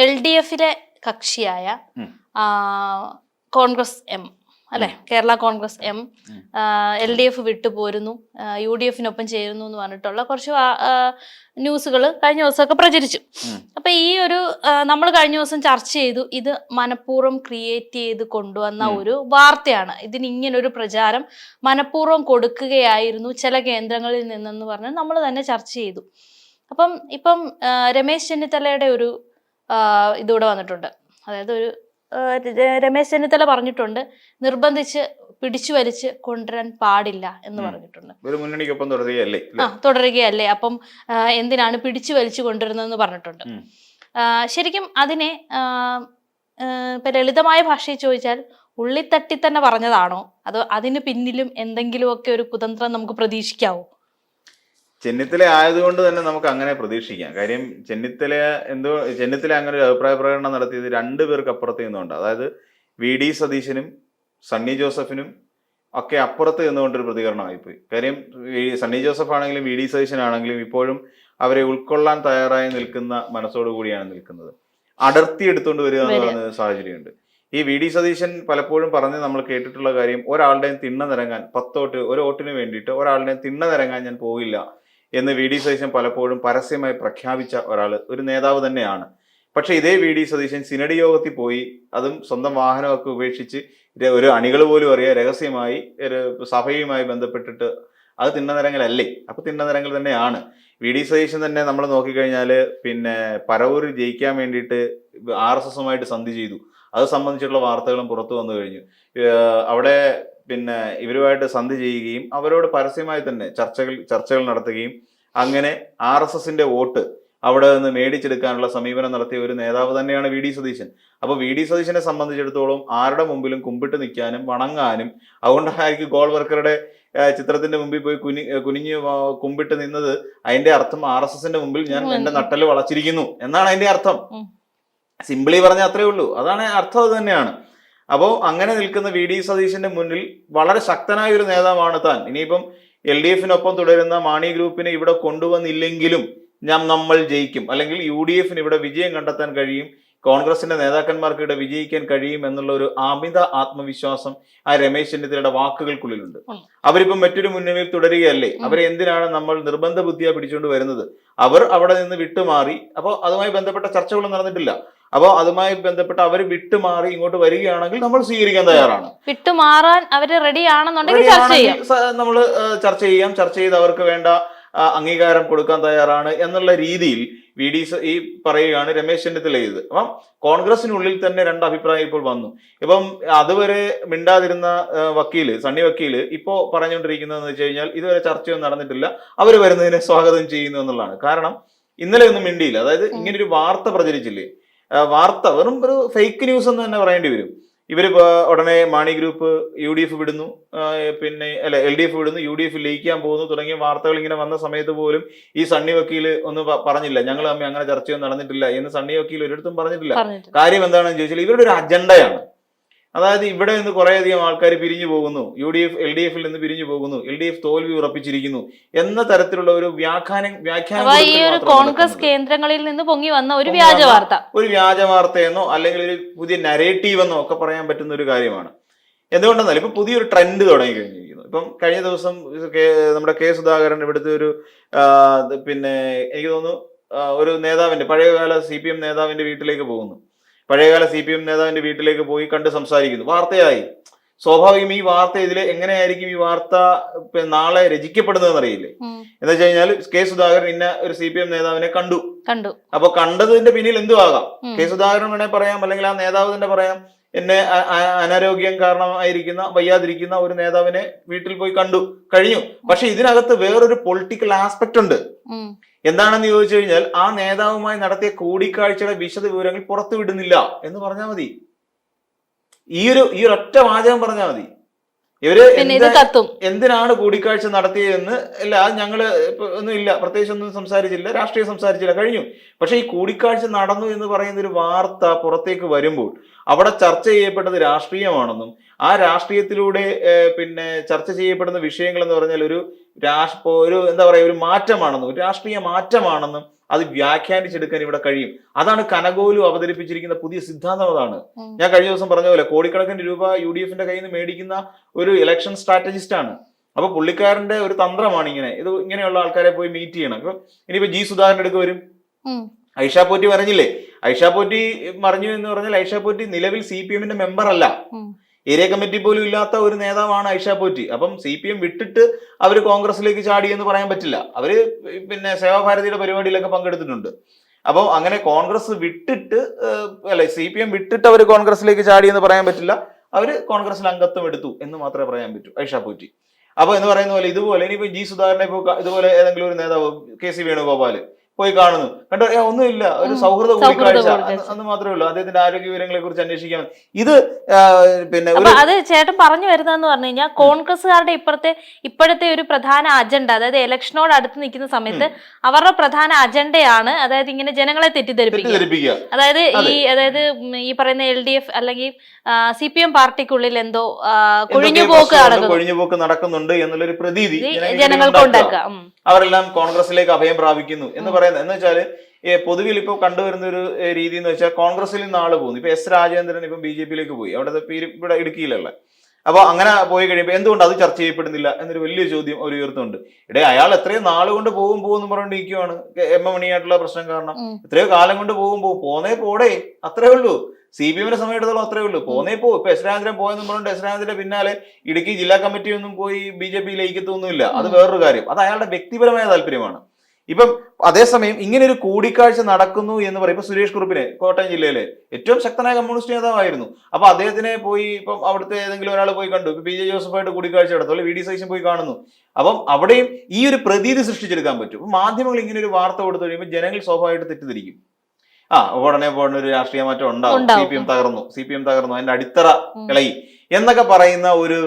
L D എഫിലെ കക്ഷിയായ Congress M അല്ലെ? Kerala Congress M. L D F വിട്ടുപോരുന്നു. U D എഫിനൊപ്പം ചേരുന്നു എന്ന് പറഞ്ഞിട്ടുള്ള കുറച്ച് ന്യൂസുകൾ കഴിഞ്ഞ ദിവസമൊക്കെ പ്രചരിച്ചു. അപ്പൊ ഈ ഒരു നമ്മൾ കഴിഞ്ഞ ദിവസം ചർച്ച ചെയ്തു ഇത് മനഃപൂർവം ക്രിയേറ്റ് ചെയ്ത് കൊണ്ടുവന്ന ഒരു വാർത്തയാണ്. ഇതിന് ഇങ്ങനൊരു പ്രചാരം മനഃപൂർവം കൊടുക്കുകയായിരുന്നു ചില കേന്ദ്രങ്ങളിൽ നിന്നെന്ന് പറഞ്ഞ് നമ്മൾ തന്നെ ചർച്ച ചെയ്തു. അപ്പം ഇപ്പം രമേശ് ചെന്നിത്തലയുടെ ഒരു ആ, ഇതൂടെ വന്നിട്ടുണ്ട്. അതായത് ഒരു രമേശ് ചെന്നിത്തല പറഞ്ഞിട്ടുണ്ട് നിർബന്ധിച്ച് പിടിച്ചു വലിച്ച് കൊണ്ടുവരാൻ പാടില്ല എന്ന് പറഞ്ഞിട്ടുണ്ട്. ഒരു മുന്നണിക്കൊപ്പം തുടരുകയല്ലേ ആ തുടരുകയല്ലേ. അപ്പം എന്തിനാണ് പിടിച്ചു വലിച്ചു കൊണ്ടുവരുന്നതെന്ന് പറഞ്ഞിട്ടുണ്ട്. ശരിക്കും അതിനെ ഇപ്പൊ ലളിതമായ ഭാഷയിൽ ചോദിച്ചാൽ ഉള്ളിത്തട്ടി തന്നെ പറഞ്ഞതാണോ? അതോ അതിന് പിന്നിലും എന്തെങ്കിലുമൊക്കെ ഒരു കുതന്ത്രം നമുക്ക് പ്രതീക്ഷിക്കാവോ? ചെന്നിത്തല ആയതുകൊണ്ട് തന്നെ നമുക്ക് അങ്ങനെ പ്രതീക്ഷിക്കാം. കാര്യം ചെന്നിത്തല എന്തോ ചെന്നിത്തല അങ്ങനെ ഒരു അഭിപ്രായ പ്രകടനം നടത്തിയത് രണ്ടു പേർക്ക് അപ്പുറത്ത് നിന്നുകൊണ്ട്. അതായത് വി ഡി സതീശനും സണ്ണി ജോസഫിനും ഒക്കെ അപ്പുറത്ത് നിന്നുകൊണ്ടൊരു പ്രതികരണമായിപ്പോയി. കാര്യം സണ്ണി ജോസഫ് ആണെങ്കിലും വി ഡി സതീശൻ ആണെങ്കിലും ഇപ്പോഴും അവരെ ഉൾക്കൊള്ളാൻ തയ്യാറായി നിൽക്കുന്ന മനസ്സോടു കൂടിയാണ് നിൽക്കുന്നത്. അടർത്തി എടുത്തുകൊണ്ട് വരിക എന്ന്. പറയുന്ന സാഹചര്യമുണ്ട്. ഈ വി ഡി സതീശൻ പലപ്പോഴും പറഞ്ഞ് നമ്മൾ കേട്ടിട്ടുള്ള കാര്യം ഒരാളുടെയും തിണ്ണ നിരങ്ങാൻ പത്തോട്ട് ഒരു വോട്ടിന് വേണ്ടിയിട്ട് ഒരാളുടെയും തിണ്ണ നിരങ്ങാൻ ഞാൻ പോകില്ല എന്ന് വി ഡി സതീശൻ പലപ്പോഴും പരസ്യമായി പ്രഖ്യാപിച്ച ഒരാൾ ഒരു നേതാവ് തന്നെയാണ്. പക്ഷെ ഇതേ വി ഡി സതീശൻ സിനഡ് യോഗത്തിൽ പോയി അതും സ്വന്തം വാഹനമൊക്കെ ഉപേക്ഷിച്ച് ഒരു അണികൾ പോലും അറിയാൻ രഹസ്യമായി ഒരു സഭയുമായി ബന്ധപ്പെട്ടിട്ട് അത് തിണ്ണനിരങ്ങളല്ലേ അപ്പൊ തിണ്ണനിരങ്ങൾ തന്നെയാണ്. വി ഡി സതീശൻ തന്നെ നമ്മൾ നോക്കിക്കഴിഞ്ഞാൽ പിന്നെ പരവൂരിൽ ജയിക്കാൻ വേണ്ടിയിട്ട് ആർ എസ് എസുമായിട്ട് സന്ധി ചെയ്തു. അത് സംബന്ധിച്ചുള്ള വാർത്തകളും പുറത്തു വന്നു കഴിഞ്ഞു. അവിടെ പിന്നെ ഇവരുമായിട്ട് സന്ധി ചെയ്യുകയും അവരോട് പരസ്യമായി തന്നെ ചർച്ചകൾ ചർച്ചകൾ നടത്തുകയും അങ്ങനെ ആർ എസ് എസിന്റെ വോട്ട് അവിടെ നിന്ന് മേടിച്ചെടുക്കാനുള്ള സമീപനം നടത്തിയ ഒരു നേതാവ് തന്നെയാണ് വി ഡി സതീശൻ. അപ്പൊ വി ഡി സതീശനെ സംബന്ധിച്ചിടത്തോളം ആരുടെ മുമ്പിലും കുമ്പിട്ട് നിൽക്കാനും വണങ്ങാനും അതുകൊണ്ടായിരിക്കും ഗോൾ വർക്കറുടെ ചിത്രത്തിന്റെ മുമ്പിൽ പോയി കുനി കുനിഞ്ഞ് കുമ്പിട്ട് നിന്നത് അതിന്റെ അർത്ഥം ആർ എസ് എസിന്റെ മുമ്പിൽ ഞാൻ എന്റെ നട്ടൽ വളച്ചിരിക്കുന്നു എന്നാണ് അതിന്റെ അർത്ഥം. സിമ്പിളി സിംപിളി പറഞ്ഞ അത്രേ ഉള്ളൂ. അതാണ് അർത്ഥം അത് തന്നെയാണ്. അപ്പോൾ അങ്ങനെ നിൽക്കുന്ന വി ഡി സതീശന്റെ മുന്നിൽ വളരെ ശക്തനായ ഒരു നേതാവാണ് താൻ. ഇനിയിപ്പം എൽ ഡി എഫിനൊപ്പം തുടരുന്ന മാണി ഗ്രൂപ്പിനെ ഇവിടെ കൊണ്ടുവന്നില്ലെങ്കിലും ഞാൻ നമ്മൾ ജയിക്കും. അല്ലെങ്കിൽ യു ഡി എഫിന് ഇവിടെ വിജയം കണ്ടെത്താൻ കഴിയും. കോൺഗ്രസിന്റെ നേതാക്കന്മാർക്ക് ഇവിടെ വിജയിക്കാൻ കഴിയും എന്നുള്ള ഒരു അമിത ആത്മവിശ്വാസം ആ രമേശ് ചെന്നിത്തലയുടെ വാക്കുകൾക്കുള്ളിലുണ്ട്. അവരിപ്പം മറ്റൊരു മുന്നണിയിൽ തുടരുകയല്ലേ? അവരെ എന്തിനാണ് നമ്മൾ നിർബന്ധ ബുദ്ധിയാ പിടിച്ചുകൊണ്ട് വരുന്നത്? അവർ അവിടെ നിന്ന് വിട്ടുമാറി അപ്പോൾ അതുമായി ബന്ധപ്പെട്ട ചർച്ചകളൊന്നും നടന്നിട്ടില്ല. അപ്പോൾ അതുമായി ബന്ധപ്പെട്ട് അവർ വിട്ടുമാറി ഇങ്ങോട്ട് വരികയാണെങ്കിൽ നമ്മൾ സ്വീകരിക്കാൻ തയ്യാറാണ്. വിട്ടുമാറാൻ അവർ റെഡി ആണെന്നുണ്ടെങ്കിൽ നമ്മൾ ചർച്ച ചെയ്യാം. ചർച്ച ചെയ്ത് അവർക്ക് വേണ്ട അംഗീകാരം കൊടുക്കാൻ തയ്യാറാണ് എന്നുള്ള രീതിയിൽ വി ഡി ഈ പറയുകയാണ് രമേശ് ചെന്നിത്തല ചെയ്തത്. അപ്പം കോൺഗ്രസിനുള്ളിൽ തന്നെ രണ്ട് അഭിപ്രായം ഇപ്പോൾ വന്നു. ഇപ്പം അതുവരെ മിണ്ടാതിരുന്ന വക്കീൽ സണ്ണി വക്കീൽ ഇപ്പോൾ പറഞ്ഞുകൊണ്ടിരിക്കുന്നതെന്ന് വെച്ച് കഴിഞ്ഞാൽ ഇതുവരെ ചർച്ചയൊന്നും നടന്നിട്ടില്ല. അവർ വരുന്നതിനെ സ്വാഗതം ചെയ്യുന്നു എന്നുള്ളതാണ്. കാരണം ഇന്നലെ ഒന്നും മിണ്ടിയില്ല. അതായത് ഇങ്ങനൊരു വാർത്ത പ്രചരിച്ചില്ലേ? വാർത്ത വെറും ഒരു ഫേക്ക് ന്യൂസ് എന്ന് തന്നെ പറയേണ്ടി വരും. ഇവർ ഉടനെ Mani group U D F വിടുന്നു പിന്നെ അല്ല എൽ ഡി എഫ് വിടുന്നു. യു ഡി എഫ് ലയിക്കാൻ പോകുന്നു. തുടങ്ങിയ വാർത്തകൾ ഇങ്ങനെ വന്ന സമയത്ത് പോലും ഈ സണ്ണി വക്കീൽ ഒന്നും പറഞ്ഞില്ല. ഞങ്ങൾ തമ്മിൽ അങ്ങനെ ചർച്ചയൊന്നും നടന്നിട്ടില്ല എന്ന് സണ്ണി വക്കീൽ ഒരിടത്തും പറഞ്ഞിട്ടില്ല. പറഞ്ഞിട്ട് കാര്യം എന്താണെന്ന് ചോദിച്ചാൽ ഇവരുടെ ഒരു അജണ്ടയാണ്. അതായത് ഇവിടെ നിന്ന് കുറേയധികം ആൾക്കാർ പിരിഞ്ഞു പോകുന്നു. U D F L D എഫിൽ നിന്ന് പിരിഞ്ഞു പോകുന്നു. എൽ ഡി എഫ് തോൽവി ഉറപ്പിച്ചിരിക്കുന്നു. എന്ന തരത്തിലുള്ള ഒരു വ്യാഖ്യാനം വ്യാഖ്യാനം ഈ ഒരു കോൺഗ്രസ് കേന്ദ്രങ്ങളിൽ നിന്ന് പൊങ്ങി വന്ന ഒരു വ്യാജ വാർത്ത. ഒരു വ്യാജ വാർത്തയെന്നോ അല്ലെങ്കിൽ ഒരു പുതിയ നരേറ്റീവ് എന്നോ ഒക്കെ പറയാൻ പറ്റുന്ന ഒരു കാര്യമാണ്. എന്തുകൊണ്ടെന്നാൽ ഇപ്പൊ പുതിയൊരു ട്രെൻഡ് തുടങ്ങി കഴിഞ്ഞിരിക്കുന്നു ഇപ്പം കഴിഞ്ഞ ദിവസം നമ്മുടെ കെ സുധാകരൻ ഇവിടുത്തെ ഒരു പിന്നെ എനിക്ക് തോന്നുന്നു ഒരു നേതാവിന്റെ പഴയകാല സി പി എം നേതാവിന്റെ വീട്ടിലേക്ക് പോകുന്നു. പഴയകാല സി പി എം നേതാവിന്റെ വീട്ടിലേക്ക് പോയി കണ്ട് സംസാരിക്കുന്നു. വാർത്തയായി. സ്വാഭാവികം ഈ വാർത്ത ഇതിൽ എങ്ങനെയായിരിക്കും ഈ വാർത്ത നാളെ രചിക്കപ്പെടുന്നതെന്ന് അറിയില്ലേ എന്ന് വെച്ച് കഴിഞ്ഞാൽ കെ സുധാകരൻ ഇന്ന ഒരു സി പി എം നേതാവിനെ കണ്ടു. കണ്ടു. അപ്പൊ കണ്ടതിന്റെ പിന്നിൽ എന്തു ആകാം. കെ സുധാകരൻ വേണേ പറയാം അല്ലെങ്കിൽ ആ നേതാവ് തന്നെ പറയാം. എന്നെ അനാരോഗ്യം കാരണമായിരിക്കുന്ന വയ്യാതിരിക്കുന്ന ഒരു നേതാവിനെ വീട്ടിൽ പോയി കണ്ടു കഴിഞ്ഞു. പക്ഷെ ഇതിനകത്ത് വേറൊരു പൊളിറ്റിക്കൽ ആസ്പെക്ട് ഉണ്ട്. എന്താണെന്ന് ചോദിച്ചു കഴിഞ്ഞാൽ ആ നേതാവുമായി നടത്തിയ കൂടിക്കാഴ്ചയുടെ വിശദ വിവരങ്ങൾ പുറത്തുവിടുന്നില്ല എന്ന് പറഞ്ഞാൽ മതി. ഈ ഒരു ഈ ഒരൊറ്റ വാചകം പറഞ്ഞാൽ മതി. ഇവർ എന്തിനാണ് കൂടിക്കാഴ്ച നടത്തിയതെന്ന് അല്ല അത് ഞങ്ങൾ ഒന്നും ഇല്ല. പ്രത്യേകിച്ച് ഒന്നും സംസാരിച്ചില്ല. രാഷ്ട്രീയം സംസാരിച്ചില്ല. കഴിഞ്ഞു. പക്ഷെ ഈ കൂടിക്കാഴ്ച നടന്നു എന്ന് പറയുന്ന ഒരു വാർത്ത പുറത്തേക്ക് വരുമ്പോൾ അവിടെ ചർച്ച ചെയ്യപ്പെട്ടത് രാഷ്ട്രീയമാണെന്നും ആ രാഷ്ട്രീയത്തിലൂടെ പിന്നെ ചർച്ച ചെയ്യപ്പെടുന്ന വിഷയങ്ങൾ എന്ന് പറഞ്ഞാൽ ഒരു രാഷ് ഒരു എന്താ പറയുക ഒരു മാറ്റമാണെന്നും ഒരു രാഷ്ട്രീയ മാറ്റമാണെന്നും അത് വ്യാഖ്യാനിച്ചെടുക്കാൻ ഇവിടെ കഴിയും. അതാണ് കനകോലു അവതരിപ്പിച്ചിരിക്കുന്ന പുതിയ സിദ്ധാന്തം അതാണ്. ഞാൻ കഴിഞ്ഞ ദിവസം പറഞ്ഞ പോലെ കോടിക്കണക്കിന് രൂപ യു ഡി എഫിന്റെ കയ്യിൽ നിന്ന് മേടിക്കുന്ന ഒരു ഇലക്ഷൻ സ്ട്രാറ്റജിസ്റ്റ് ആണ്. അപ്പൊ പുള്ളിക്കാരന്റെ ഒരു തന്ത്രമാണ് ഇങ്ങനെ. ഇത് ഇങ്ങനെയുള്ള ആൾക്കാരെ പോയി മീറ്റ് ചെയ്യണം. ഇപ്പൊ ഇനിയിപ്പോ ജി സുധാകരൻ എടുക്ക വരും. ഐഷാ പോറ്റി പറഞ്ഞില്ലേ ഐഷാ പോറ്റി മറിഞ്ഞു എന്ന് പറഞ്ഞാൽ ഐഷാ പോറ്റി നിലവിൽ സി പി എമ്മിന്റെ മെമ്പർ അല്ല. ഏരിയ കമ്മിറ്റി പോലും ഇല്ലാത്ത ഒരു നേതാവാണ് ഐഷ പോറ്റി. അപ്പം സി പി എം വിട്ടിട്ട് അവർ കോൺഗ്രസിലേക്ക് ചാടി എന്ന് പറയാൻ പറ്റില്ല. അവർ പിന്നെ സേവാഭാരതിയുടെ പരിപാടിയിലൊക്കെ പങ്കെടുത്തിട്ടുണ്ട്. അപ്പോൾ അങ്ങനെ കോൺഗ്രസ് വിട്ടിട്ട് അല്ലെ സി പി എം വിട്ടിട്ട് അവർ കോൺഗ്രസിലേക്ക് ചാടി എന്ന് പറയാൻ പറ്റില്ല. അവർ കോൺഗ്രസിൽ അംഗത്വം എടുത്തു എന്ന് മാത്രമേ പറയാൻ പറ്റൂ ഐഷ പോറ്റി. അപ്പൊ എന്ന് പറയുന്ന പോലെ ഇതുപോലെ ഇനിയിപ്പോ ജി സുധാകരനെ ഇപ്പോ ഇതുപോലെ ഏതെങ്കിലും ഒരു നേതാവ് കെ സി വേണുഗോപാൽ. പോയി കാണുന്നു. കണ്ടോ? ഏ, ഒന്നുമില്ല. ഒരു സൗഹൃദ കൂടിക്കാഴ്ച. അന്ന് മാത്രമേ ഉള്ളൂ. അദ്ദേഹത്തിന്റെ ആരോഗ്യ വിവരങ്ങളെ കുറിച്ച് അന്വേഷിക്കാൻ. ഇത് പിന്നെ അത് ചേട്ടൻ പറഞ്ഞു വരുന്നതെന്ന് പറഞ്ഞു കഴിഞ്ഞാൽ കോൺഗ്രസ്സുകാരുടെ ഇപ്പുറത്തെ ഇപ്പോഴത്തെ ഒരു പ്രധാന അജണ്ട അതായത് ഇലക്ഷനോട് അടുത്ത് നിൽക്കുന്ന സമയത്ത് അവരുടെ പ്രധാന അജണ്ടയാണ് അതായത് ഇങ്ങനെ ജനങ്ങളെ തെറ്റിദ്ധരിപ്പിക്കുക. അതായത് ഈ അതായത് ഈ പറയുന്ന എൽ ഡി എഫ് അല്ലെങ്കിൽ സി പി എം പാർട്ടിക്കുള്ളിൽ എന്തോ കൊഴിഞ്ഞുപോക്ക് കൊഴിഞ്ഞുപോക്ക് നടക്കുന്നുണ്ട് എന്നുള്ളൊരു പ്രതീതി ജനങ്ങൾക്ക് ഉണ്ടാക്കുക. അവരെല്ലാം കോൺഗ്രസിലേക്ക് അഭയം പ്രാപിക്കുന്നു എന്ന് ഉം. പറയുന്നത്? എന്ന് വെച്ചാൽ പൊതുവിൽ ഇപ്പോൾ കണ്ടുവരുന്ന ഒരു രീതി എന്ന് വെച്ചാൽ കോൺഗ്രസിൽ നിന്ന് ആൾ പോകുന്നു. ഇപ്പൊ എസ് രാജേന്ദ്രൻ ഇപ്പം ബി ജെ പിയിലേക്ക് പോയി. അവിടെ ഇവിടെ ഇടുക്കിയിലല്ല? അപ്പൊ അങ്ങനെ പോയി കഴിയുമ്പോൾ എന്തുകൊണ്ട് അത് ചർച്ച ചെയ്യപ്പെടുന്നില്ല എന്നൊരു വലിയ ചോദ്യം അവർ ഉയർത്തുന്നുണ്ട്. ഇടേ അയാൾ എത്രയോ നാൾ കൊണ്ട് പോകും പോകും എന്ന് പറഞ്ഞിരിക്കുവാണ് എം എം മണിയായിട്ടുള്ള പ്രശ്നം കാരണം. എത്രയോ കാലം കൊണ്ട് പോകും പോകും. പോന്നേ പോടേ അത്രേ ഉള്ളൂ. സി പി എമ്മിനെ സമയത്തോളം അത്രേ ഉള്ളൂ. പോന്നേ പോ ഇപ്പൊ എസ് രാജേന്ദ്രൻ പോയെന്ന് പറഞ്ഞിട്ട് എസ് രാജേന്ദ്രന്റെ പിന്നാലെ ഇടുക്കി ജില്ലാ കമ്മിറ്റി ഒന്നും പോയി ബി ജെ പി ലയിക്കത്തൊന്നുമില്ല അത് വേറൊരു കാര്യം. അത് അയാളുടെ വ്യക്തിപരമായ താല്പര്യമാണ്. ഇപ്പം അതേസമയം ഇങ്ങനെ ഒരു കൂടിക്കാഴ്ച നടക്കുന്നു എന്ന് പറയും. ഇപ്പൊ സുരേഷ് കുറുപ്പിനെ കോട്ടയം ജില്ലയിലെ ഏറ്റവും ശക്തനായ കമ്മ്യൂണിസ്റ്റ് നേതാവായിരുന്നു. അപ്പൊ അദ്ദേഹത്തിനെ പോയി ഇപ്പം അവിടുത്തെ ഏതെങ്കിലും ഒരാൾ പോയി കണ്ടു. ഇപ്പൊ പി ജെ ജോസഫായിട്ട് കൂടിക്കാഴ്ച നടത്തും. അല്ലെങ്കിൽ വി ഡി സതീശൻ പോയി കാണുന്നു. അപ്പം അവിടെയും ഈ ഒരു പ്രതീതി സൃഷ്ടിച്ചെടുക്കാൻ പറ്റും. അപ്പൊ മാധ്യമങ്ങൾ ഇങ്ങനെ ഒരു വാർത്ത കൊടുത്തു കഴിയുമ്പോൾ ജനങ്ങൾ സ്വാഭാവികമായിട്ട് തെറ്റിദ്ധരിക്കും. ആ ഉടനെ പോടുന്ന ഒരു രാഷ്ട്രീയ മാറ്റം ഉണ്ടാവും. സി പി എം തകർന്നു. സി പി എം തകർന്നു. അതിന്റെ അടിത്തറ. ഇളകി. എന്നൊക്കെ പറയുന്ന ഒരു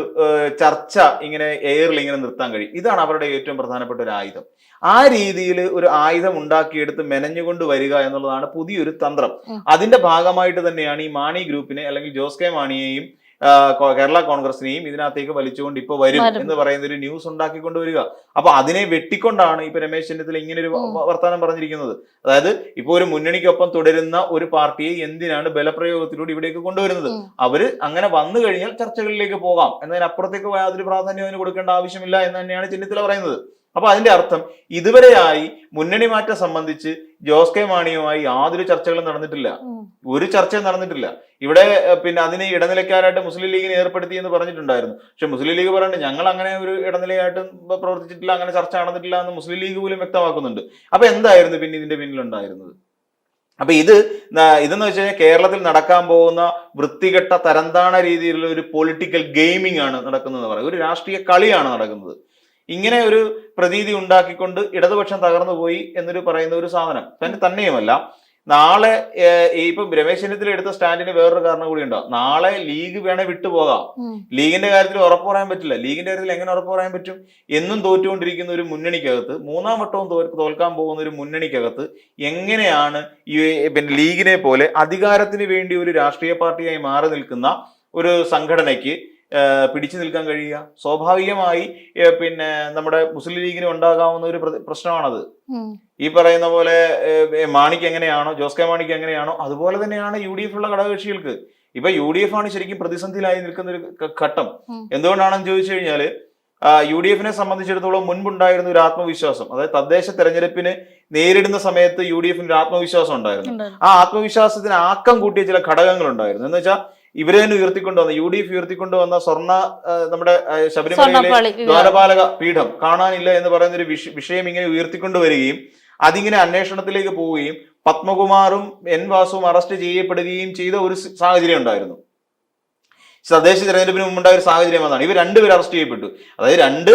ചർച്ച ഇങ്ങനെ എയറിൽ ഇങ്ങനെ നിർത്താൻ കഴിയും. ഇതാണ് അവരുടെ ഏറ്റവും പ്രധാനപ്പെട്ട ഒരു ആയുധം. ആ രീതിയിൽ ഒരു ആയുധം ഉണ്ടാക്കിയെടുത്ത് മെനഞ്ഞുകൊണ്ട് വരിക എന്നുള്ളതാണ് പുതിയൊരു തന്ത്രം. അതിന്റെ ഭാഗമായിട്ട് തന്നെയാണ് ഈ മാണി ഗ്രൂപ്പിനെ അല്ലെങ്കിൽ ജോസ് കെ മാണിയെയും കേരള കോൺഗ്രസിനെയും ഇതിനകത്തേക്ക് വലിച്ചുകൊണ്ട് ഇപ്പൊ വരും. എന്ന് പറയുന്ന ഒരു ന്യൂസ് ഉണ്ടാക്കിക്കൊണ്ട് വരിക. അപ്പൊ അതിനെ വെട്ടിക്കൊണ്ടാണ് ഇപ്പൊ രമേശ് ചെന്നിത്തല ഇങ്ങനെ ഒരു. വർത്തമാനം പറഞ്ഞിരിക്കുന്നത്. അതായത് ഇപ്പൊ ഒരു മുന്നണിക്കൊപ്പം തുടരുന്ന ഒരു പാർട്ടിയെ എന്തിനാണ് ബലപ്രയോഗത്തിലൂടെ ഇവിടേക്ക് കൊണ്ടുവരുന്നത്? അവർ അങ്ങനെ വന്നു കഴിഞ്ഞാൽ ചർച്ചകളിലേക്ക് പോകാം. എന്നതിനപ്പുറത്തേക്ക് യാതൊരു പ്രാധാന്യം അതിന് കൊടുക്കേണ്ട ആവശ്യമില്ല എന്ന് തന്നെയാണ് ചെന്നിത്തല പറയുന്നത്. അപ്പൊ അതിന്റെ അർത്ഥം ഇതുവരെയായി മുന്നണി മാറ്റം സംബന്ധിച്ച് ജോസ് കെ മാണിയുമായി യാതൊരു ചർച്ചകളും നടന്നിട്ടില്ല. ഒരു ചർച്ചയും നടന്നിട്ടില്ല. ഇവിടെ പിന്നെ അതിനെ ഇടനിലക്കാരായിട്ട് മുസ്ലിം ലീഗിനെ ഏർപ്പെടുത്തി എന്ന് പറഞ്ഞിട്ടുണ്ടായിരുന്നു. പക്ഷെ മുസ്ലിം ലീഗ് പറയുന്നത് ഞങ്ങൾ അങ്ങനെ ഒരു ഇടനിലയായിട്ട് പ്രവർത്തിച്ചിട്ടില്ല അങ്ങനെ ചർച്ച നടന്നിട്ടില്ല എന്ന് മുസ്ലിം ലീഗ് പോലും വ്യക്തമാക്കുന്നുണ്ട്. അപ്പൊ എന്തായിരുന്നു പിന്നെ ഇതിന്റെ പിന്നിലുണ്ടായിരുന്നത്? അപ്പൊ ഇത് ഇതെന്ന് വെച്ച് കഴിഞ്ഞാൽ കേരളത്തിൽ നടക്കാൻ പോകുന്ന വൃത്തികെട്ട തരംതാണ രീതിയിലുള്ള ഒരു പൊളിറ്റിക്കൽ ഗെയിമിംഗ് ആണ് നടക്കുന്നത് പറയുന്നത് ഒരു രാഷ്ട്രീയ കളിയാണ് നടക്കുന്നത്. ഇങ്ങനെ ഒരു പ്രതീതി ഉണ്ടാക്കിക്കൊണ്ട് ഇടതുപക്ഷം തകർന്നു പോയി എന്നൊരു പറയുന്ന ഒരു സാധനം. തന്നെ തന്നെയുമല്ല. നാളെ ഇപ്പം രമേശ് ചെന്നിത്തല എടുത്ത സ്റ്റാൻഡിന് വേറൊരു കാരണം കൂടി ഉണ്ടോ? നാളെ ലീഗ് വേണേ വിട്ടുപോകാം. ലീഗിന്റെ കാര്യത്തിൽ ഉറപ്പ് പറയാൻ പറ്റില്ല. ലീഗിന്റെ കാര്യത്തിൽ എങ്ങനെ ഉറപ്പ് പറയാൻ പറ്റും? എന്നും തോറ്റുകൊണ്ടിരിക്കുന്ന ഒരു മുന്നണിക്കകത്ത് മൂന്നാം വട്ടവും തോൽ- തോൽക്കാൻ പോകുന്ന ഒരു മുന്നണിക്കകത്ത് എങ്ങനെയാണ് ഈ പിന്നെ ലീഗിനെ പോലെ അധികാരത്തിന് വേണ്ടി ഒരു രാഷ്ട്രീയ പാർട്ടിയായി മാറി നിൽക്കുന്ന ഒരു സംഘടനയ്ക്ക് പിടിച്ചു നിൽക്കാൻ കഴിയുക. സ്വാഭാവികമായി പിന്നെ നമ്മുടെ മുസ്ലിം ലീഗിന് ഉണ്ടാകാവുന്ന ഒരു പ്രശ്നമാണത്. ഈ പറയുന്ന പോലെ മാണിക്ക് എങ്ങനെയാണോ ജോസ് കെ മാണിക്ക് എങ്ങനെയാണോ അതുപോലെ തന്നെയാണ് യു ഡി എഫ് ഉള്ള ഘടകകക്ഷികൾക്ക്. ഇപ്പൊ യു ഡി എഫ് ആണ് ശരിക്കും പ്രതിസന്ധിയിലായി നിൽക്കുന്ന ഒരു ഘട്ടം. എന്തുകൊണ്ടാണെന്ന് ചോദിച്ചു കഴിഞ്ഞാൽ യു ഡി എഫിനെ സംബന്ധിച്ചിടത്തോളം മുൻപുണ്ടായിരുന്ന ഒരു ആത്മവിശ്വാസം അതായത് തദ്ദേശ തെരഞ്ഞെടുപ്പിന് നേരിടുന്ന സമയത്ത് യു ഡി എഫിന് ഒരു ആത്മവിശ്വാസം ഉണ്ടായിരുന്നു. ആ ആത്മവിശ്വാസത്തിന് ആക്കം കൂട്ടിയ ചില ഘടകങ്ങൾ ഉണ്ടായിരുന്നു എന്ന് വെച്ചാൽ ഇവരെ തന്നെ ഉയർത്തിക്കൊണ്ടുവന്ന യു ഡി എഫ് ഉയർത്തിക്കൊണ്ടുവന്ന സ്വർണ നമ്മുടെ ശബരിമലയിലെ ദ്വാരപാലക പീഠം കാണാനില്ല എന്ന് പറയുന്ന ഒരു വിഷ- വിഷയം ഇങ്ങനെ ഉയർത്തിക്കൊണ്ടുവരികയും അതിങ്ങനെ അന്വേഷണത്തിലേക്ക് പോവുകയും പത്മകുമാറും എൻ വാസുവും അറസ്റ്റ് ചെയ്യപ്പെടുകയും ചെയ്ത ഒരു സാഹചര്യം ഉണ്ടായിരുന്നു. തദ്ദേശ തെരഞ്ഞെടുപ്പിന് മുമ്പുണ്ടായ ഒരു സാഹചര്യം അതാണ്. ഇവർ രണ്ടുപേർ അറസ്റ്റ് ചെയ്യപ്പെട്ടു. അതായത് രണ്ട്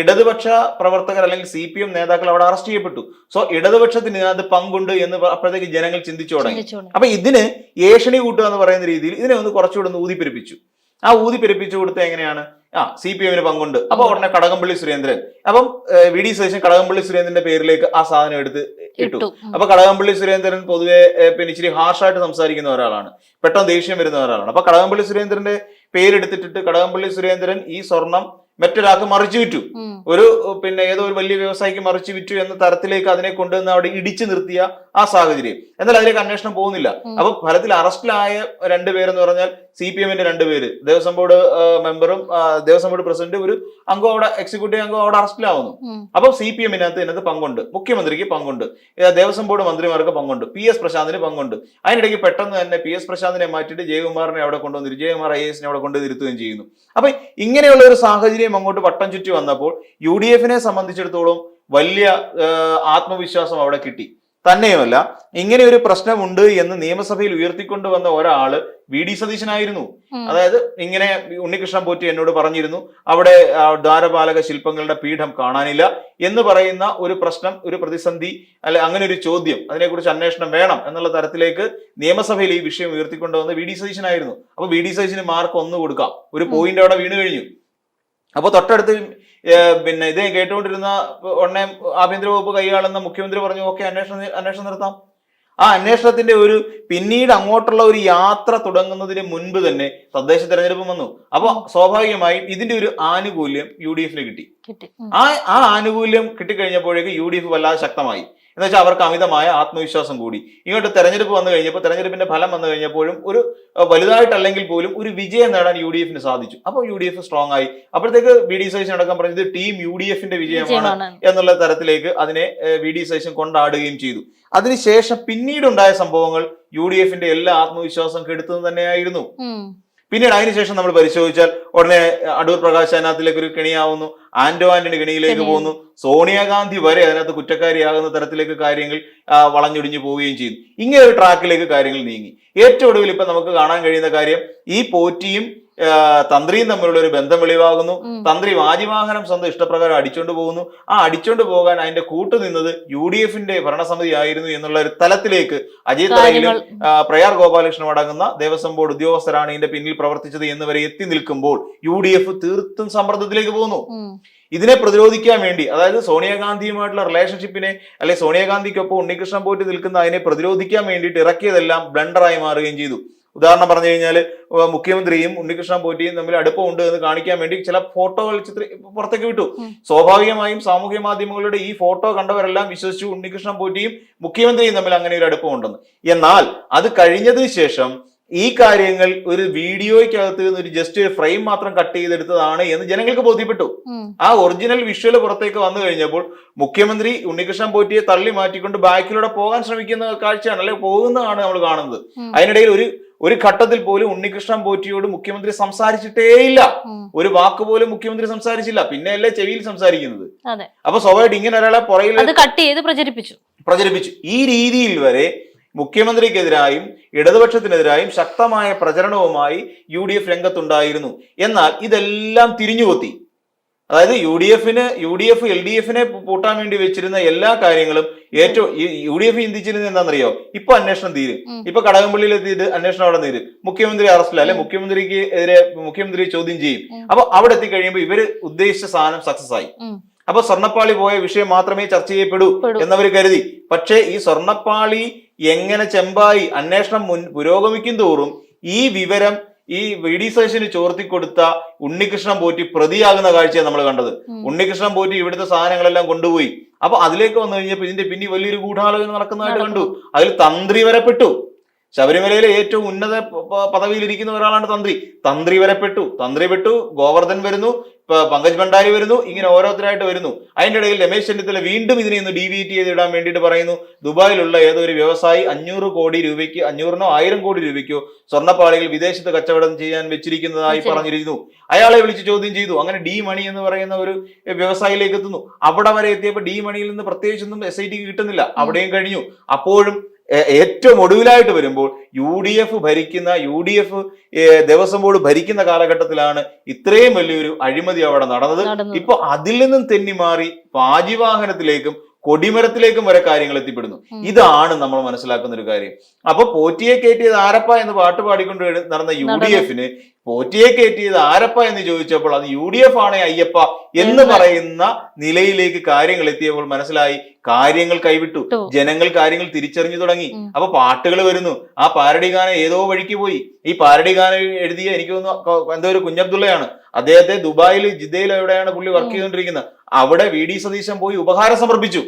ഇടതുപക്ഷ പ്രവർത്തകർ അല്ലെങ്കിൽ സി പി എം നേതാക്കൾ അവിടെ അറസ്റ്റ് ചെയ്യപ്പെട്ടു. സോ ഇടതുപക്ഷത്തിന് ഇതിനകത്ത് പങ്കുണ്ട് എന്ന് അപ്പോഴത്തേക്ക് ജനങ്ങൾ ചിന്തിച്ചു തുടങ്ങി. അപ്പൊ ഇതിന് ഏഷണി കൂട്ടുക എന്ന് പറയുന്ന രീതിയിൽ ഇതിനെ ഒന്ന് കുറച്ചുകൂടെ ഒന്ന് ഊതിപ്പെരുപ്പിച്ചു. ആ ഊതിപ്പെരുപ്പിച്ചു കൊടുത്ത എങ്ങനെയാണ്? ആ സി പി എമ്മിന് പങ്കുണ്ട്. അപ്പൊ ഉടനെ കടകംപള്ളി സുരേന്ദ്രൻ. അപ്പം വി ഡി സതീശൻ കടകംപള്ളി സുരേന്ദ്രന്റെ പേരിലേക്ക് ആ സാധനം എടുത്ത് ഇട്ടു. അപ്പൊ കടകംപള്ളി സുരേന്ദ്രൻ പൊതുവെ പിന്നെ ഇച്ചിരി ഹാർഷായിട്ട് സംസാരിക്കുന്ന ഒരാളാണ്. പെട്ടെന്ന് ദേഷ്യം വരുന്ന ഒരാളാണ്. അപ്പൊ കടകംപള്ളി സുരേന്ദ്രന്റെ പേരെടുത്തിട്ടിട്ട് കടകംപള്ളി സുരേന്ദ്രൻ ഈ സ്വർണം മറ്റൊരാൾക്ക് മറിച്ചു വിറ്റു. ഒരു പിന്നെ ഏതോ ഒരു വലിയ വ്യവസായിക്ക് മറിച്ചു വിറ്റു എന്ന തരത്തിലേക്ക് അതിനെ കൊണ്ടുവന്ന് അവിടെ ഇടിച്ചു നിർത്തിയ ആ സാഹചര്യം. എന്നാൽ അതിലേക്ക് അന്വേഷണം പോകുന്നില്ല. അപ്പൊ ഫലത്തിൽ അറസ്റ്റിലായ രണ്ടുപേരെന്ന് പറഞ്ഞാൽ സി പി എമ്മിന്റെ രണ്ടുപേര് ദേവസ്വം ബോർഡ് മെമ്പറും ദേവസ്വം ബോർഡ് പ്രസിഡന്റും ഒരു അംഗം അവിടെ എക്സിക്യൂട്ടീവ് അംഗം അവിടെ അറസ്റ്റിലാവുന്നു. അപ്പൊ സി പി എമ്മിനകത്ത് ഇതിനകത്ത് പങ്കുണ്ട്. മുഖ്യമന്ത്രിക്ക് പങ്കുണ്ട്. ദേവസ്വം ബോർഡ് മന്ത്രിമാർക്ക് പങ്കുണ്ട്. പി എസ് പ്രശാന്തിന് പങ്കുണ്ട്. അതിനിടയ്ക്ക് പെട്ടെന്ന് തന്നെ പി എസ് പ്രശാന്തിനെ മാറ്റിയിട്ട് ജയകുമാറിനെ അവിടെ കൊണ്ടുവന്നിരുന്നു ജയകുമാർ ഐ എസിനെ അവിടെ കൊണ്ടുവന്നിരുത്തുകയും ചെയ്യുന്നു. അപ്പൊ ഇങ്ങനെയുള്ള ഒരു സാഹചര്യം അങ്ങോട്ട് വട്ടം ചുറ്റി വന്നപ്പോൾ യു ഡി എഫിനെ സംബന്ധിച്ചിടത്തോളം വലിയ ആത്മവിശ്വാസം അവിടെ കിട്ടി. തന്നെയുമല്ല ഇങ്ങനെ ഒരു പ്രശ്നമുണ്ട് എന്ന് നിയമസഭയിൽ ഉയർത്തിക്കൊണ്ടുവന്ന ഒരാൾ വി ഡി സതീശനായിരുന്നു. അതായത് ഇങ്ങനെ ഉണ്ണികൃഷ്ണൻ പോറ്റി എന്നോട് പറഞ്ഞിരുന്നു അവിടെ ദ്വാരപാലക ശില്പങ്ങളുടെ പീഠം കാണാനില്ല എന്ന് പറയുന്ന ഒരു പ്രശ്നം ഒരു പ്രതിസന്ധി അല്ലെ അങ്ങനെ ഒരു ചോദ്യം അതിനെക്കുറിച്ച് അന്വേഷണം വേണം എന്നുള്ള തരത്തിലേക്ക് നിയമസഭയിൽ ഈ വിഷയം ഉയർത്തിക്കൊണ്ടുവന്ന വി ഡി സതീശനായിരുന്നു. അപ്പൊ വി ഡി സതീശന് മാർക്ക് ഒന്ന് കൊടുക്കാം. ഒരു പോയിന്റ് അവിടെ വീണ് കഴിഞ്ഞു. അപ്പൊ തൊട്ടടുത്ത് പിന്നെ ഇതേ കേട്ടുകൊണ്ടിരുന്ന ഉടനെ ആഭ്യന്തര വകുപ്പ് കൈയാളുന്ന മുഖ്യമന്ത്രി പറഞ്ഞു ഓക്കെ അന്വേഷണം അന്വേഷണം നിർത്താം. ആ അന്വേഷണത്തിന്റെ ഒരു പിന്നീട് അങ്ങോട്ടുള്ള ഒരു യാത്ര തുടങ്ങുന്നതിന് മുൻപ് തന്നെ തദ്ദേശ തെരഞ്ഞെടുപ്പ് വന്നു. അപ്പൊ സ്വാഭാവികമായും ഇതിന്റെ ഒരു ആനുകൂല്യം യു ഡി എഫിന് കിട്ടി. കിട്ടി. ആ ആ ആനുകൂല്യം കിട്ടിക്കഴിഞ്ഞപ്പോഴേക്ക് യു ഡി എഫ് വല്ലാതെ ശക്തമായി. എന്ന് വെച്ചാൽ അവർക്ക് അമിതമായ ആത്മവിശ്വാസം കൂടി. ഇങ്ങോട്ട് തെരഞ്ഞെടുപ്പ് വന്നു കഴിഞ്ഞപ്പോൾ തെരഞ്ഞെടുപ്പിന്റെ ഫലം വന്നു കഴിഞ്ഞപ്പോഴും ഒരു വലുതായിട്ടല്ലെങ്കിൽ പോലും ഒരു വിജയം നേടാൻ യു ഡി എഫിന് സാധിച്ചു. അപ്പോൾ യു ഡി എഫ് സ്ട്രോങ് ആയി. അപ്പോഴത്തേക്ക് വി ഡി സതീശൻ അടക്കം പറഞ്ഞത് ടീം യു ഡി എഫിന്റെ വിജയമാണ്. എന്നുള്ള തരത്തിലേക്ക് അതിനെ വി ഡി സതീശൻ കൊണ്ടാടുകയും ചെയ്തു. അതിനുശേഷം പിന്നീടുണ്ടായ സംഭവങ്ങൾ യു ഡി എഫിന്റെ എല്ലാ ആത്മവിശ്വാസം കെടുത്തുന്നത് തന്നെയായിരുന്നു. പിന്നീട് അതിനുശേഷം നമ്മൾ പരിശോധിച്ചാൽ ഉടനെ അടൂർ പ്രകാശ് അതിനകത്തിലേക്ക് ഒരു കെണിയാവുന്നു. ആന്റോ ആന്റണി കെണിയിലേക്ക് കെണി. പോകുന്നു. സോണിയാഗാന്ധി വരെ അതിനകത്ത് കുറ്റക്കാരിയാകുന്ന തരത്തിലേക്ക് കാര്യങ്ങൾ വളഞ്ഞൊടിഞ്ഞു പോവുകയും ചെയ്തു ഇങ്ങനെ ഒരു ട്രാക്കിലേക്ക് കാര്യങ്ങൾ നീങ്ങി. ഏറ്റവും ഒടുവിൽ ഇപ്പൊ നമുക്ക് കാണാൻ കഴിയുന്ന കാര്യം ഈ പോറ്റിയും തന്ത്രിയും തമ്മിലുള്ള ഒരു ബന്ധം വെളിവാകുന്നു. തന്ത്രി വാജിവാഹനം സ്വന്തം ഇഷ്ടപ്രകാരം അടിച്ചോണ്ട് പോകുന്നു. ആ അടിച്ചോണ്ട് പോകാൻ അതിന്റെ കൂട്ടു നിന്നത് യു ഡി എഫിന്റെ ഭരണസമിതി ആയിരുന്നു എന്നുള്ള ഒരു തലത്തിലേക്ക് അജയ് തലയിലും പ്രയാർ ഗോപാലകൃഷ്ണൻ അടങ്ങുന്ന ദേവസ്വം ബോർഡ് ഉദ്യോഗസ്ഥരാണ് ഇതിന്റെ പിന്നിൽ പ്രവർത്തിച്ചത് എന്ന് വരെ എത്തി നിൽക്കുമ്പോൾ യു ഡി എഫ് തീർത്തും സമ്മർദ്ദത്തിലേക്ക് പോകുന്നു. ഇതിനെ പ്രതിരോധിക്കാൻ വേണ്ടി അതായത് സോണിയാഗാന്ധിയുമായിട്ടുള്ള റിലേഷൻഷിപ്പിനെ അല്ലെ സോണിയാഗാന്ധിക്കൊപ്പം ഉണ്ണികൃഷ്ണൻ പോയിട്ട് നിൽക്കുന്ന അതിനെ പ്രതിരോധിക്കാൻ വേണ്ടിയിട്ട് ഇറക്കിയതെല്ലാം ബ്ലണ്ടറായി മാറുകയും ചെയ്തു. ഉദാഹരണം പറഞ്ഞു കഴിഞ്ഞാൽ മുഖ്യമന്ത്രിയും ഉണ്ണികൃഷ്ണൻ പോറ്റിയും തമ്മിൽ അടുപ്പമുണ്ട് എന്ന് കാണിക്കാൻ വേണ്ടി ചില ഫോട്ടോകൾ ചിത്ര പുറത്തേക്ക് വിട്ടു. സ്വാഭാവികമായും സാമൂഹ്യ മാധ്യമങ്ങളുടെ ഈ ഫോട്ടോ കണ്ടവരെല്ലാം വിശ്വസിച്ചു ഉണ്ണികൃഷ്ണൻ പോറ്റിയും മുഖ്യമന്ത്രിയും തമ്മിൽ അങ്ങനെ ഒരു അടുപ്പമുണ്ടെന്ന്. എന്നാൽ അത് കഴിഞ്ഞതിന് ശേഷം ഈ കാര്യങ്ങൾ ഒരു വീഡിയോയ്ക്കകത്ത് ഒരു ജസ്റ്റ് ഒരു ഫ്രെയിം മാത്രം കട്ട് ചെയ്തെടുത്തതാണ് എന്ന് ജനങ്ങൾക്ക് ബോധ്യപ്പെട്ടു. ആ ഒറിജിനൽ വിഷ്വൽ പുറത്തേക്ക് വന്നു കഴിഞ്ഞപ്പോൾ മുഖ്യമന്ത്രി ഉണ്ണികൃഷ്ണൻ പോറ്റിയെ തള്ളി മാറ്റിക്കൊണ്ട് ബാക്കിലൂടെ പോകാൻ ശ്രമിക്കുന്ന കാഴ്ചയാണ് അല്ലെ പോകുന്നതാണ് നമ്മൾ കാണുന്നത്. അതിനിടയിൽ ഒരു ഒരു ഘട്ടത്തിൽ പോലും ഉണ്ണികൃഷ്ണൻ പോറ്റിയോട് മുഖ്യമന്ത്രി സംസാരിച്ചിട്ടേയില്ല. ഇല്ല ഒരു വാക്ക് പോലും മുഖ്യമന്ത്രി സംസാരിച്ചില്ല. പിന്നെ അല്ലേ ചെവിയിൽ സംസാരിക്കുന്നത്. അപ്പൊ സ്വാഭാവികമായിട്ട് ഇങ്ങനെ ഒരാളെ പുറകിൽ അത് കട്ട് ചെയ്ത് പ്രചരിപ്പിച്ചു. പ്രചരിപ്പിച്ചു. ഈ രീതിയിൽ വരെ മുഖ്യമന്ത്രിക്കെതിരായും ഇടതുപക്ഷത്തിനെതിരായും ശക്തമായ പ്രചരണവുമായി യു ഡി എഫ് രംഗത്തുണ്ടായിരുന്നു. എന്നാൽ ഇതെല്ലാം തിരിഞ്ഞുകൊത്തി അതായത് യു ഡി എഫിന് U D F L D എഫിനെ പൂട്ടാൻ വേണ്ടി വെച്ചിരുന്ന എല്ലാ കാര്യങ്ങളും ഏറ്റവും യു ഡി എഫ് ചിന്തിച്ചിരുന്നത് എന്താണെന്നറിയോ ഇപ്പൊ അന്വേഷണം തീരും. ഇപ്പൊ കടകംപള്ളിയിൽ എത്തിയിട്ട് അന്വേഷണം അവിടെ തീരും മുഖ്യമന്ത്രി അറസ്റ്റില്ല അല്ലെ മുഖ്യമന്ത്രിക്ക് എതിരെ മുഖ്യമന്ത്രി ചോദ്യം ചെയ്യും. അപ്പൊ അവിടെ എത്തിക്കഴിയുമ്പോൾ ഇവർ ഉദ്ദേശിച്ച സാധനം സക്സസ് ആയി. അപ്പൊ സ്വർണപ്പാളി പോയ വിഷയം മാത്രമേ ചർച്ച ചെയ്യപ്പെടൂ പെടൂ. എന്നവർ കരുതി പക്ഷേ ഈ സ്വർണപ്പാളി എങ്ങനെ ചെമ്പായി അന്വേഷണം മുൻ പുരോഗമിക്കും തോറും ഈ വിവരം ഈ വി ഡി സതീശന് ചോർത്തിക്കൊടുത്ത ഉണ്ണികൃഷ്ണൻ പോറ്റി പ്രതിയാകുന്ന കാഴ്ചയാണ് നമ്മൾ കണ്ടത്. ഉണ്ണികൃഷ്ണൻ പോറ്റി ഇവിടുത്തെ സാധനങ്ങളെല്ലാം കൊണ്ടുപോയി. അപ്പൊ അതിലേക്ക് വന്നു കഴിഞ്ഞപ്പോൾ ഇതിന്റെ പിന്നെ വലിയൊരു ഗൂഢാലോചന നടക്കുന്നതായിട്ട് കണ്ടു. അതിൽ തന്ത്രി വരപ്പെട്ടു ശബരിമലയിലെ ഏറ്റവും ഉന്നത പദവിയിലിരിക്കുന്ന ഒരാളാണ് തന്ത്രി. തന്ത്രി വരെ പെട്ടു. തന്ത്രി പെട്ടു ഗോവർദ്ധൻ വരുന്നു പങ്കജ് ഭണ്ഡാരി വരുന്നു ഇങ്ങനെ ഓരോരുത്തരായിട്ട് വരുന്നു. അതിന്റെ ഇടയിൽ രമേശ് ചെന്നിത്തല വീണ്ടും ഇതിനെ ഒന്ന് ഡീവിയേറ്റ് ചെയ്ത് ഇടാൻ വേണ്ടിയിട്ട് പറയുന്നു. ദുബായിലുള്ള ഏതൊരു വ്യവസായി അഞ്ഞൂറ് കോടി രൂപയ്ക്ക് അഞ്ഞൂറിനോ ആയിരം കോടി രൂപയ്ക്കോ സ്വർണപ്പാളികൾ വിദേശത്ത് കച്ചവടം ചെയ്യാൻ വെച്ചിരിക്കുന്നതായി. പറഞ്ഞിരുന്നു അയാളെ വിളിച്ച് ചോദ്യം ചെയ്തു. അങ്ങനെ ഡി മണി എന്ന് പറയുന്ന ഒരു വ്യവസായിയിലേക്ക് എത്തുന്നു. അവിടെ വരെ എത്തിയപ്പോൾ ഡി മണിയിൽ നിന്ന് പ്രത്യേകിച്ചൊന്നും എസ് ഐ ടിക്ക് കിട്ടുന്നില്ല. അവിടെയും കഴിഞ്ഞു. അപ്പോഴും ഏറ്റവും ഒടുവിലായിട്ട് വരുമ്പോൾ യു ഡി എഫ് ഭരിക്കുന്ന U D F Devaswom board ഭരിക്കുന്ന കാലഘട്ടത്തിലാണ് ഇത്രയും വലിയൊരു അഴിമതി അവിടെ നടന്നത്. നടന്നു ഇപ്പൊ അതിൽ നിന്നും തെന്നി മാറി പാജിവാഹനത്തിലേക്കും കൊടിമരത്തിലേക്കും വരെ കാര്യങ്ങൾ എത്തിപ്പെടുന്നു. ഇതാണ് നമ്മൾ മനസ്സിലാക്കുന്ന ഒരു കാര്യം. അപ്പൊ പോറ്റിയെ കയറ്റിയത് ആരപ്പ എന്ന് പാട്ട് പാടിക്കൊണ്ട് നടന്ന യു ഡി എഫിന് പോറ്റിയെ കയറ്റിയത് ആരപ്പ എന്ന് ചോദിച്ചപ്പോൾ അത് യു ഡി എഫ് ആണ് അയ്യപ്പ എന്ന് പറയുന്ന നിലയിലേക്ക് കാര്യങ്ങൾ എത്തിയപ്പോൾ മനസ്സിലായി. കാര്യങ്ങൾ കൈവിട്ടു. ജനങ്ങൾ കാര്യങ്ങൾ തിരിച്ചറിഞ്ഞു തുടങ്ങി. അപ്പൊ പാട്ടുകൾ വരുന്നു. ആ പാരടി ഗാനം ഏതോ വഴിക്ക് പോയി. ഈ പാരടി ഗാനം എഴുതിയ എനിക്ക് തോന്നുന്നു എന്തോ ഒരു കുഞ്ഞബ്ദുള്ളയാണ്. അദ്ദേഹത്തെ ദുബായിൽ ജിദ്ദയിൽ എവിടെയാണ് പുള്ളി വർക്ക്. ചെയ്തുകൊണ്ടിരിക്കുന്നത്? അവിടെ വി ഡി സതീശൻ പോയി ഉപഹാരം സമർപ്പിച്ചു.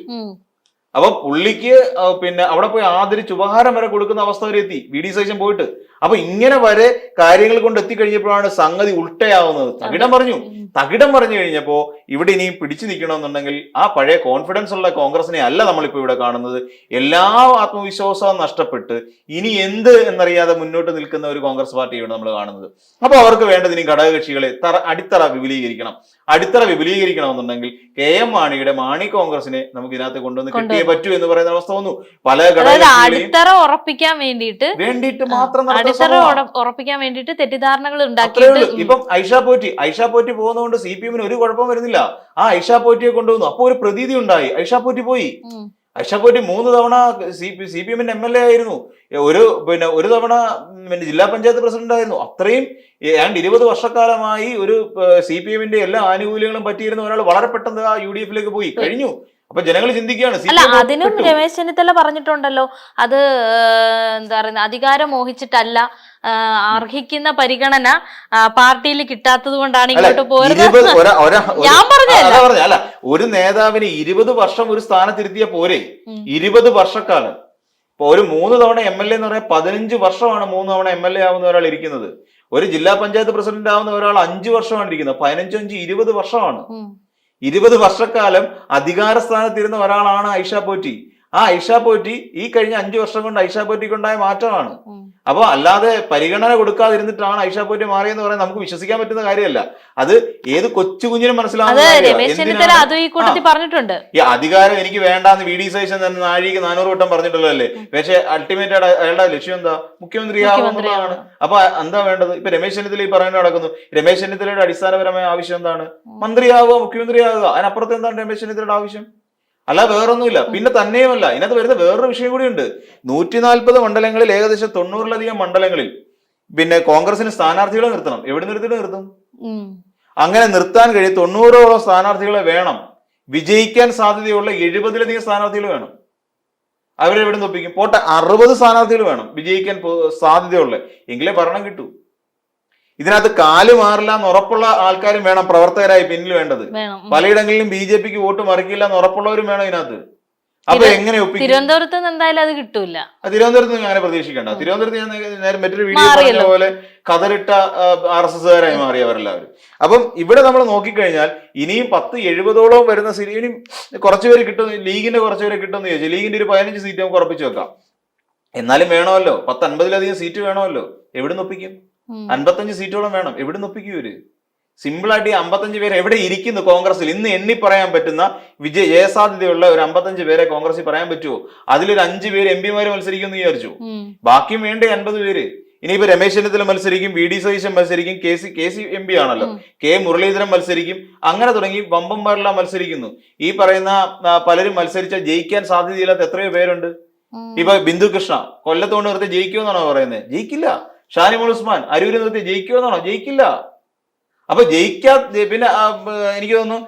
അപ്പൊ പുള്ളിക്ക് പിന്നെ അവിടെ പോയി ആദരിച്ച് ഉപഹാരം വരെ കൊടുക്കുന്ന അവസ്ഥ വരെ എത്തി. വി ഡി സതീശൻ പോയിട്ട്. അപ്പൊ ഇങ്ങനെ വരെ കാര്യങ്ങൾ കൊണ്ട് എത്തിക്കഴിഞ്ഞപ്പോഴാണ് സംഗതി ഉൾട്ടയാവുന്നത്. തകിടം പറഞ്ഞു. തകിടം പറഞ്ഞു കഴിഞ്ഞപ്പോ ഇവിടെ ഇനിയും പിടിച്ചു നിൽക്കണമെന്നുണ്ടെങ്കിൽ ആ പഴയ കോൺഫിഡൻസ് ഉള്ള കോൺഗ്രസിനെ അല്ല നമ്മളിപ്പോ ഇവിടെ കാണുന്നത്. എല്ലാ ആത്മവിശ്വാസവും നഷ്ടപ്പെട്ട് ഇനി എന്ത് എന്നറിയാതെ മുന്നോട്ട് നിൽക്കുന്ന ഒരു കോൺഗ്രസ് പാർട്ടി ഇവിടെ നമ്മൾ കാണുന്നത്. അപ്പൊ അവർക്ക് വേണ്ടത് ഇനി ഘടകകക്ഷികളെ തറ അടിത്തറ വിപുലീകരിക്കണം. അടിത്തറ വിപുലീകരിക്കണമെന്നുണ്ടെങ്കിൽ കെ എം മാണിയുടെ മാണി കോൺഗ്രസിനെ നമുക്ക് ഇതിനകത്ത് കൊണ്ടുവന്ന് കിട്ടിയേ പറ്റൂ എന്ന് പറയുന്ന അവസ്ഥ വന്നു. പല ഘടക അടിത്തറ ഉറപ്പിക്കാൻ വേണ്ടിയിട്ട് വേണ്ടിയിട്ട് മാത്രം അടിത്തറ ഉറപ്പിക്കാൻ വേണ്ടിയിട്ട് തെറ്റിദ്ധാരണകൾ ഇപ്പം ഐഷ പോറ്റി ഐഷ പോറ്റി പോകുന്നതുകൊണ്ട് സി പി എമ്മിന് ഒരു കുഴപ്പം വരുന്നില്ല. ആ ഐഷ പോറ്റിയെ കൊണ്ടുവന്നു. അപ്പൊ ഒരു പ്രതീതി ഉണ്ടായി. ഐഷ പോറ്റി പോയി. ഐഷ പോറ്റി മൂന്ന് തവണ സി പി സി പി എമ്മിന്റെ എം എൽ എ ആയിരുന്നു. ഒരു പിന്നെ ഒരു തവണ പിന്നെ ജില്ലാ പഞ്ചായത്ത് പ്രസിഡന്റ് ആയിരുന്നു. അത്രയും ഏതാണ്ട് ഇരുപത് വർഷക്കാലമായി ഒരു സി പി എമ്മിന്റെ എല്ലാ ആനുകൂല്യങ്ങളും പറ്റിയിരുന്ന ഒരാൾ വളരെ പെട്ടെന്ന് ആ യു ഡി എഫിലേക്ക് പോയി. കഴിഞ്ഞു. അപ്പൊ ജനങ്ങൾ ചിന്തിക്കുകയാണ് അല്ല അതിനും. രമേശ് ചെന്നിത്തല പറഞ്ഞിട്ടുണ്ടല്ലോ അത് എന്താ പറയുന്നത് അധികാരം മോഹിച്ചിട്ടല്ല അർഹിക്കുന്ന പരിഗണന പാർട്ടിയിൽ കിട്ടാത്തത് കൊണ്ടാണ് ഇങ്ങോട്ട് പോയത് ഞാൻ പറഞ്ഞതല്ല. അല്ല ഒരു നേതാവിന് ഇരുപത് വർഷം ഒരു സ്ഥാനത്തിരുത്തിയ പോരെ. ഇരുപത് വർഷക്കാലം ഇപ്പൊ ഒരു മൂന്ന് തവണ എം എൽ എ എന്ന് പറയാൻ പതിനഞ്ച് വർഷമാണ് മൂന്ന് തവണ എം എൽ എ ആവുന്ന ഒരാൾ ഇരിക്കുന്നത് ഒരു ജില്ലാ പഞ്ചായത്ത് പ്രസിഡന്റ് ആവുന്ന ഒരാൾ അഞ്ചു വർഷമാണ് ഇരിക്കുന്നത് പതിനഞ്ച് അഞ്ച് ഇരുപത് വർഷമാണ്. ഇരുപത് വർഷക്കാലം അധികാര സ്ഥാനത്തിരുന്ന ഒരാളാണ് ഐഷ പോറ്റി. ആ ഐഷ പോറ്റി ഈ കഴിഞ്ഞ അഞ്ചു വർഷം കൊണ്ട് ഐഷ പോറ്റിക്കുണ്ടായ മാറ്റമാണ്. അപ്പോൾ അപ്പൊ അല്ലാതെ പരിഗണന കൊടുക്കാതിരുന്നിട്ടാണ് ഐഷ പോറ്റി മാറിയെന്ന് പറയാൻ നമുക്ക് വിശ്വസിക്കാൻ പറ്റുന്ന കാര്യമല്ല. അത് ഏത് കൊച്ചു കുഞ്ഞിനും മനസ്സിലാവും ഈ കൂട്ടത്തിൽ പറഞ്ഞിട്ടുണ്ട്. ഈ അധികാരം എനിക്ക് വേണ്ടാന്ന് വി ഡി സതീശൻ തന്നെ നാഴിക നാനൂറ് വട്ടം പറഞ്ഞിട്ടുള്ളതല്ലേ പക്ഷെ അൾട്ടിമേറ്റ് അയാളുടെ ലക്ഷ്യം എന്താ? മുഖ്യമന്ത്രി ആവുന്നതാണ് അപ്പൊ എന്താ വേണ്ടത്? ഇപ്പൊ രമേശ് ചെന്നിത്തല ഈ പറയുന്നത് നടക്കുന്നു. രമേശ് ചെന്നിത്തലയുടെ അടിസ്ഥാനപരമായ ആവശ്യം എന്താണ്? മന്ത്രിയാവുക മുഖ്യമന്ത്രിയാവുക. അതിനപ്പുറത്ത് എന്താണ് രമേശ് ചെന്നിത്തലയുടെ ആവശ്യം? അല്ല വേറൊന്നുമില്ല. പിന്നെ തന്നെയുമല്ല. ഇതിനകത്ത് വരുന്ന വേറൊരു വിഷയം കൂടിയുണ്ട്. നൂറ്റി നാൽപ്പത് മണ്ഡലങ്ങളിൽ ഏകദേശം തൊണ്ണൂറിലധികം മണ്ഡലങ്ങളിൽ പിന്നെ കോൺഗ്രസിന് സ്ഥാനാർത്ഥികളെ നിർത്തണം. എവിടെ നിർത്തിയിട്ട് നിർത്തും? അങ്ങനെ നിർത്താൻ കഴിയും. തൊണ്ണൂറോളം സ്ഥാനാർത്ഥികളെ വേണം. വിജയിക്കാൻ സാധ്യതയുള്ള എഴുപതിലധികം സ്ഥാനാർത്ഥികൾ വേണം. അവരെവിടെ നിന്ന് ഒപ്പിക്കും? പോട്ടെ അറുപത് സ്ഥാനാർത്ഥികൾ വേണം വിജയിക്കാൻ സാധ്യതയുള്ള. എങ്കിലേ ഭരണം കിട്ടൂ. ഇതിനകത്ത് കാൽ മാറില്ല എന്ന് ഉറപ്പുള്ള ആൾക്കാരും വേണം പ്രവർത്തകരായി പിന്നിൽ വേണ്ടത്. പലയിടങ്ങളിലും ബി ജെ പിക്ക് വോട്ട് മറിക്കില്ല എന്ന് ഉറപ്പുള്ളവരും വേണം ഇതിനകത്ത്. അപ്പൊ എങ്ങനെ ഒപ്പിക്കും? തിരുവനന്തപുരത്ത് നിന്ന് എന്തായാലും അത് കിട്ടൂല. തിരുവനന്തപുരത്ത് നിന്ന് അങ്ങനെ പ്രതീക്ഷിക്കണ്ട. തിരുവനന്തപുരത്ത് ഞാൻ നേരെ മറ്റൊരു വീഡിയോ പറഞ്ഞ. പോലെ കതറിട്ട ആർ എസ് എസ്കാരായി മാറിയവരെല്ലാവരും. അപ്പം ഇവിടെ നമ്മൾ നോക്കിക്കഴിഞ്ഞാൽ ഇനിയും പത്ത് എഴുപതോളം വരുന്ന സീറ്റ് ഇനിയും കുറച്ചുപേര് കിട്ടും ലീഗിന്റെ കുറച്ചുപേരെ കിട്ടുമെന്ന് ചോദിച്ചു ലീഗിന്റെ ഒരു പതിനഞ്ച് സീറ്റ് നമുക്ക് ഉറപ്പിച്ചു വെക്കാം. എന്നാലും വേണമല്ലോ. പത്ത് അൻപതിലധികം സീറ്റ് വേണമല്ലോ. എവിടെ ഒപ്പിക്കും? ഉം. അൻപത്തഞ്ച് സീറ്റോളം വേണം. എവിടെ ഇവർ? സിമ്പിൾ ആയിട്ട് ഈ അമ്പത്തഞ്ച് പേര് എവിടെ ഇരിക്കുന്നു കോൺഗ്രസിൽ ഇന്ന് എണ്ണി പറയാൻ പറ്റുന്ന വിജയ ജയസാധ്യതയുള്ള ഒരു അമ്പത്തഞ്ച് പേരെ കോൺഗ്രസിൽ പറയാൻ പറ്റുമോ അതിലൊരു അഞ്ച് പേര് എം പിമാര് മത്സരിക്കുമെന്ന് വിചാരിച്ചു. ബാക്കിയും വേണ്ടേ അൻപത് പേര്? ഇനിയിപ്പോ രമേശ് ചെന്നിത്തല മത്സരിക്കും വി ഡി സതീശൻ മത്സരിക്കും K C K C M P ആണല്ലോ. കെ മുരളീധരൻ മത്സരിക്കും അങ്ങനെ തുടങ്ങി വമ്പന്മാരെല്ലാം മത്സരിക്കുന്നു. ഈ പറയുന്ന പലരും മത്സരിച്ച ജയിക്കാൻ സാധ്യതയില്ലാത്ത എത്രയോ പേരുണ്ട്. ഇപ്പൊ ബിന്ദു കൃഷ്ണ കൊല്ലത്തോണ്ട് നിർത്തി ജയിക്കുമെന്നാണോ പറയുന്നത്? ജയിക്കില്ല. ഷാനിമോൾ ഉസ്മാൻ അരൂര് നിർത്തി ജയിക്കുമെന്നാണോ? ജയിക്കില്ല. അപ്പൊ ജയിക്കാ പിന്നെ എനിക്ക് തോന്നുന്നു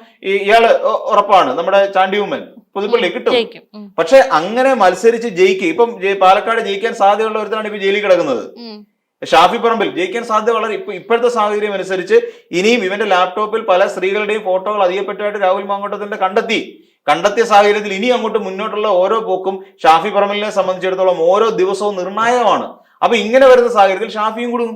ഇയാൾ ഉറപ്പാണ്. നമ്മുടെ ചാണ്ടിയുമ്മൻ പുതുപ്പള്ളി കിട്ടും. ജയിക്കും. പക്ഷെ അങ്ങനെ മത്സരിച്ച് ജയിക്കുക ഇപ്പം പാലക്കാട് ജയിക്കാൻ സാധ്യതയുള്ള ഒരുത്തരാണ് ഇപ്പൊ ജയിലിൽ കിടക്കുന്നത്. ഷാഫി പറമ്പിൽ ജയിക്കാൻ സാധ്യത വളരെ ഇപ്പൊ ഇപ്പോഴത്തെ സാഹചര്യം അനുസരിച്ച് ഇനിയും ഇവന്റെ ലാപ്ടോപ്പിൽ പല സ്ത്രീകളുടെയും ഫോട്ടോകൾ അധികപ്പെട്ടായിട്ട് രാഹുൽ മാങ്കോട്ടത്തിന്റെ കണ്ടെത്തി. കണ്ടെത്തിയ സാഹചര്യത്തിൽ ഇനി അങ്ങോട്ട് മുന്നോട്ടുള്ള ഓരോ പോക്കും ഷാഫി പറമ്പലിനെ സംബന്ധിച്ചിടത്തോളം ഓരോ ദിവസവും നിർണായകമാണ്. അപ്പൊ ഇങ്ങനെ വരുന്ന സാഹചര്യത്തിൽ ഷാഫിയും കൂടുന്നു.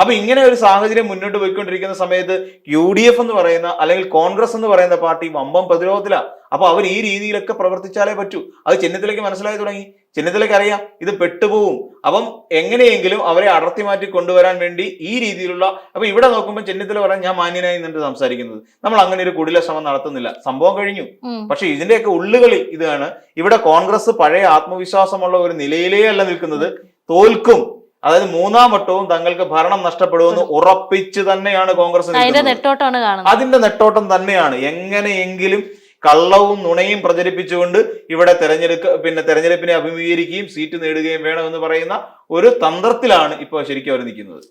അപ്പൊ ഇങ്ങനെ ഒരു സാഹചര്യം മുന്നോട്ട് പോയിക്കൊണ്ടിരിക്കുന്ന സമയത്ത് യു ഡി എഫ് എന്ന് പറയുന്ന അല്ലെങ്കിൽ കോൺഗ്രസ് എന്ന് പറയുന്ന പാർട്ടി വമ്പം പ്രതിരോധത്തിലാ. അപ്പൊ അവർ ഈ രീതിയിലൊക്കെ പ്രവർത്തിച്ചാലേ പറ്റൂ. അത് ചെന്നിത്തലയ്ക്ക് മനസ്സിലായി തുടങ്ങി. ചെന്നിത്തലയ്ക്ക് അറിയാം. ഇത് പെട്ടുപോകും അപ്പം എങ്ങനെയെങ്കിലും അവരെ അടർത്തി മാറ്റി കൊണ്ടുവരാൻ വേണ്ടി ഈ രീതിയിലുള്ള അപ്പൊ ഇവിടെ നോക്കുമ്പോൾ ചെന്നിത്തല പറയാൻ ഞാൻ മാന്യനായി നിന്നിട്ട് സംസാരിക്കുന്നത്. നമ്മൾ അങ്ങനെ ഒരു കുടില ശ്രമം നടത്തുന്നില്ല. സംഭവം കഴിഞ്ഞു. പക്ഷെ ഇതിന്റെയൊക്കെ ഉള്ളുകളി ഇതാണ്. ഇവിടെ കോൺഗ്രസ് പഴയ ആത്മവിശ്വാസമുള്ള ഒരു നിലയിലേ അല്ല നിൽക്കുന്നത്. തോൽക്കും. അതായത് മൂന്നാം വട്ടവും തങ്ങൾക്ക് ഭരണം നഷ്ടപ്പെടുമെന്ന് ഉറപ്പിച്ച് തന്നെയാണ് കോൺഗ്രസ് അതിന്റെ നെട്ടോട്ടം തന്നെയാണ്. എങ്ങനെയെങ്കിലും കള്ളവും നുണയും പ്രചരിപ്പിച്ചുകൊണ്ട് ഇവിടെ തെരഞ്ഞെടുക്ക പിന്നെ തെരഞ്ഞെടുപ്പിനെ അഭിമുഖീകരിക്കുകയും സീറ്റ് നേടുകയും വേണമെന്ന് പറയുന്ന ഒരു തന്ത്രത്തിലാണ് ഇപ്പോൾ ശരിക്കും അവർ നിൽക്കുന്നത്.